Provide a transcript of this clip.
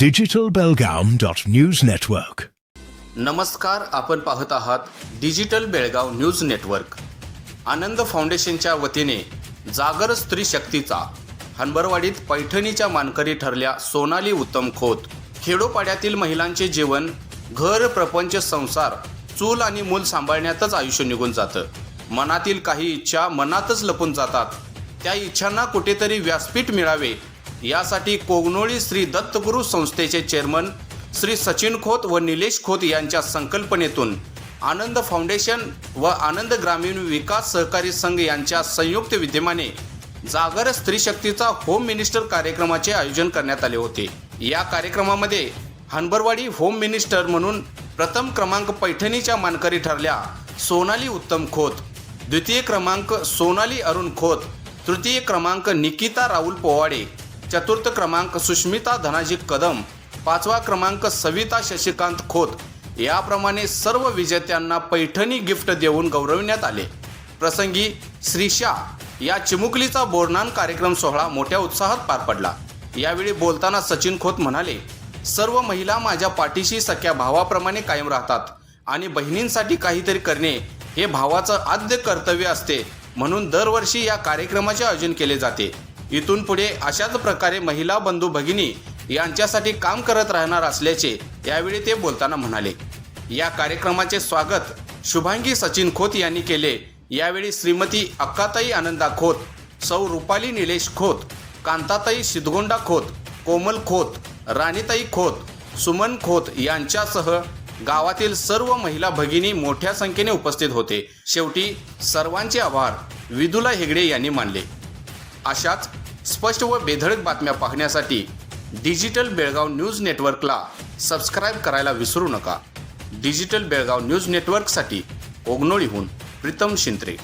Digital news network नमस्कार आपण पाहत आहात digital Belgaum news network. Anand फाउंडेशनच्या वतीने जागर स्त्री शक्तीचा हनबरवाडीत पैठणीच्या मानकरी ठरल्या सोनाली उत्तम खोत. खेडोपाड्यातील महिलांचे जीवन घर प्रपंच संसार चूल आणि मूल सांभाळण्यातच आयुष्य निघून जातं. मनातील काही इच्छा मनातच लपून जातात. त्या इच्छांना कुठेतरी व्यासपीठ मिळावे यासाठी कोगनोळी श्री दत्तगुरू संस्थेचे चेअरमन श्री सचिन खोत व निलेश खोत यांच्या संकल्पनेतून आनंद फाउंडेशन व आनंद ग्रामीण विकास सहकारी संघ यांच्या संयुक्त विद्यमाने जागर स्त्री शक्तीचा होम मिनिस्टर कार्यक्रमाचे आयोजन करण्यात आले होते. या कार्यक्रमामध्ये हनबरवाडी होम मिनिस्टर म्हणून प्रथम क्रमांक पैठणीच्या मानकरी ठरल्या सोनाली उत्तम खोत द्वितीय क्रमांक सोनाली अरुण खोत तृतीय क्रमांक निकिता राहुल पोवाडे चतुर्थ क्रमांक सुष्मिता धनाजी कदम पाचवा क्रमांक सविता शशिकांत खोत. याप्रमाणे सर्व विजेत्यांना पैठणी गिफ्ट देऊन गौरविण्यात आले. प्रसंगी श्रीशा या चिमुकलीचा बोरनान कार्यक्रम सोहळा मोठ्या उत्साहात पार पडला. यावेळी बोलताना सचिन खोत म्हणाले सर्व महिला माझ्या पाठीशी सख्या भावाप्रमाणे कायम राहतात आणि बहिणींसाठी काहीतरी करणे हे भावाचं आद्य कर्तव्य असते म्हणून दरवर्षी या कार्यक्रमाचे आयोजन केले जाते. इथून पुढे अशाच प्रकारे महिला बंधू भगिनी यांच्यासाठी काम करत राहणार असल्याचे यावेळी ते बोलताना म्हणाले. या कार्यक्रमाचे स्वागत शुभांगी सचिन खोत यांनी केले. यावेळी श्रीमती अक्काताई आनंदा खोत सौ रुपाली निलेश खोत कांताताई सिद्धगोंडा खोत कोमल खोत राणीताई खोत सुमन खोत यांच्यासह गावातील सर्व महिला भगिनी मोठ्या संख्येने उपस्थित होते. शेवटी सर्वांचे आभार विदुला हेगडे यांनी मानले. अशाच स्पष्ट व बेधडक बातम्या पाहण्यासाठी डिजिटल बेळगाव न्यूज नेटवर्कला सबस्क्राईब करायला विसरू नका. डिजिटल बेळगाव न्यूज नेटवर्कसाठी ओगनोळीहून प्रीतम शिंत्रे.